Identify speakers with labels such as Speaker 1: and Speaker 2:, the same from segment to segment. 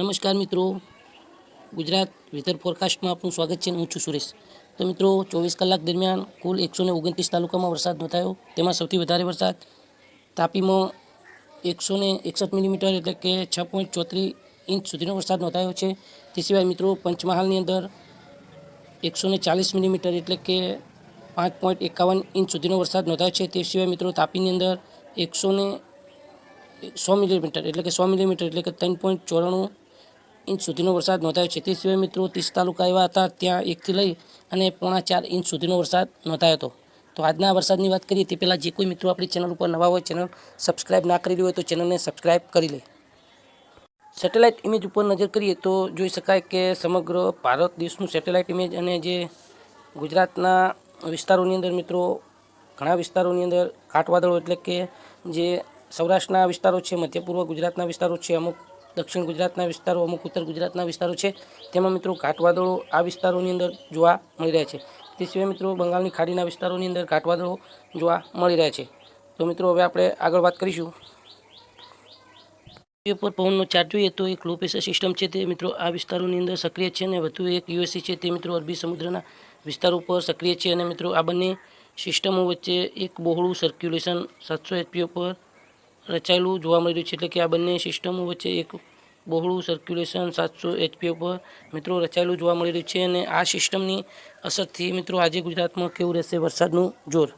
Speaker 1: નમસ્કાર મિત્રો. ગુજરાત વેધર ફોરકાસ્ટમાં આપનું સ્વાગત છે હું છું સુરેશ. તો મિત્રો, ચોવીસ કલાક દરમિયાન કુલ એકસો ને ઓગણત્રીસ તાલુકામાં વરસાદ નોંધાયો. તેમાં સૌથી વધારે વરસાદ તાપીમાં એકસો ને એકસઠ મિલીમીટર એટલે કે છ પોઈન્ટ ચોત્રીસ ઇંચ સુધીનો વરસાદ નોંધાયો છે. તે સિવાય મિત્રો, પંચમહાલની અંદર એકસો ને ચાલીસ મિલીમીટર એટલે કે પાંચ પોઈન્ટ એકાવન ઇંચ સુધીનો વરસાદ નોંધાયો છે. તે સિવાય મિત્રો, તાપીની અંદર એકસો ને સો મિલીમીટર એટલે કે સો મિલીમીટર એટલે કે ત્રણ પોઈન્ટ ચોરાણું ઇંચ સુધીનો વરસાદ નોંધાયો છે. તે સિવાય મિત્રો ત્રીસ તાલુકા એવા હતા ત્યાં એકથી લઈ અને પોણા ચાર ઇંચ સુધીનો વરસાદ નોંધાયો હતો. તો આજના વરસાદની વાત કરીએ તે પહેલાં જે કોઈ મિત્રો આપણી ચેનલ ઉપર નવા હોય ચેનલ સબસ્ક્રાઇબ ના કરેલી હોય તો ચેનલને સબસ્ક્રાઇબ કરી લે. સેટેલાઇટ ઇમેજ ઉપર નજર કરીએ તો જોઈ શકાય કે સમગ્ર ભારત દેશનું સેટેલાઇટ ઇમેજ અને જે ગુજરાતના વિસ્તારોની અંદર મિત્રો ઘણા વિસ્તારોની અંદર કાટવાદળો એટલે કે જે સૌરાષ્ટ્રના વિસ્તારો છે મધ્ય પૂર્વ ગુજરાતના વિસ્તારો છે, અમુક દક્ષિણ ગુજરાતના વિસ્તારો, અમુક ઉત્તર ગુજરાતના વિસ્તારો છે. તેમાં મિત્રો ઘાટવાદળો આ વિસ્તારોની અંદર જોવા મળી રહ્યા છે. તે સિવાય મિત્રો બંગાળની ખાડીના વિસ્તારોની અંદર ઘાટવાદળો જોવા મળી રહ્યા છે. તો મિત્રો હવે આપણે આગળ વાત કરીશું. ઉપર પવનનો ચાર્જ જોઈએ તો એક લો પ્રેશર સિસ્ટમ છે તે મિત્રો આ વિસ્તારોની અંદર સક્રિય છે અને વધુ એક યુએસસી છે તે મિત્રો અરબી સમુદ્રના વિસ્તારો ઉપર સક્રિય છે અને મિત્રો આ બંને સિસ્ટમો વચ્ચે એક બહોળું સર્ક્યુલેશન સાતસો એચપીઓ પર રચાયેલું જોવા મળી રહ્યું છે. એટલે કે આ બંને સિસ્ટમો વચ્ચે એક બહોળું સર્ક્યુલેશન સાતસો એચપીઓ પર મિત્રો રચાયેલું જોવા મળી રહ્યું છે અને આ સિસ્ટમની અસરથી મિત્રો આજે ગુજરાતમાં કેવું રહેશે વરસાદનું જોર?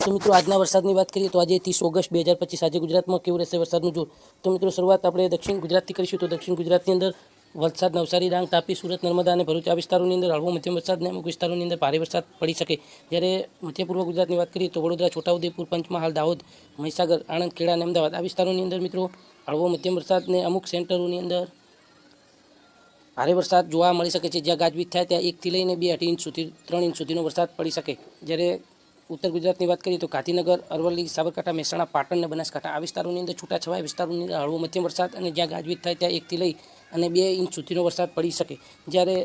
Speaker 1: તો મિત્રો આજના વરસાદની વાત કરીએ તો આજે ત્રીસ ઓગસ્ટ બે હજાર પચીસ આજે ગુજરાતમાં કેવું રહેશે વરસાદનું જોર? તો મિત્રો શરૂઆત આપણે દક્ષિણ ગુજરાતથી કરીશું તો દક્ષિણ ગુજરાતની અંદર વલસાડ નવસારી, ડાંગ, તાપી, સુરત, નર્મદા અને ભરૂચ આ વિસ્તારોની અંદર હળવો મધ્યમ વરસાદને અમુક વિસ્તારોની અંદર ભારે વરસાદ પડી શકે. જ્યારે મધ્ય પૂર્વ ગુજરાતની વાત કરીએ તો વડોદરા, છોટાઉદેપુર, પંચમહાલ, દાહોદ, મહીસાગર, આણંદ, ખેડા અને અમદાવાદ આ વિસ્તારોની અંદર મિત્રો હળવો મધ્યમ વરસાદને અમુક સેન્ટરોની અંદર ભારે વરસાદ જોવા મળી શકે છે. જ્યાં ગાજવીજ થાય ત્યાં એકથી લઈને બે અઢી ઇંચ સુધી, ત્રણ ઇંચ સુધીનો વરસાદ પડી શકે. જ્યારે ઉત્તર ગુજરાતની વાત કરીએ તો ગાંધીનગર, અરવલ્લી, સાબરકાંઠા, મહેસાણા પાટણ અને બનાસકાંઠા આ વિસ્તારોની અંદર છૂટાછવાયા વિસ્તારોની અંદર હળવો મધ્યમ વરસાદ અને જ્યાં ગાજવીજ થાય ત્યાં એકથી લઈ અને બે ઇંચ સુધીનો વરસાદ પડી શકે. જ્યારે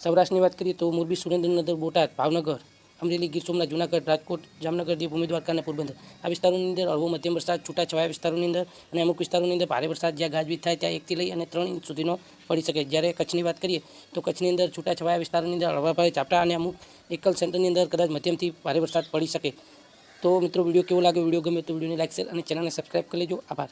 Speaker 1: સૌરાષ્ટ્રની વાત કરીએ તો મોરબી, સુરેન્દ્રનગર, બોટાદ, ભાવનગર અમરેલી ગીર સોમનાથ જૂનાગઢ રાજકોટ જામનગર દીવ ભૂમિ દ્વારકા અને પોરબંદર. આ વિસ્તારોની અંદર હળવો મધ્યમ વરસાદ છૂટાછવાયા વિસ્તારોની અંદર અને અમુક વિસ્તારોની અંદર ભારે વરસાદ જ્યાં ગાજવીજ થાય ત્યાં એકથી લઈ અને ત્રણ ઇંચ સુધીનો પડી શકે. જ્યારે કચ્છની વાત કરીએ તો કચ્છની અંદર છૂટાછવાયા વિસ્તારોની અંદર હળવા ભારે ઝાપટા અને અમુક એકલ સેન્ટરની અંદર કદાચ મધ્યમથી ભારે વરસાદ પડી શકે. તો મિત્રો, વીડિયો કેવો લાગે વીડિયો ગમે તો વિડીયોને લાઈક શેર અને ચેનલને સબસ્ક્રાઈબ કરી લેજો. આભાર.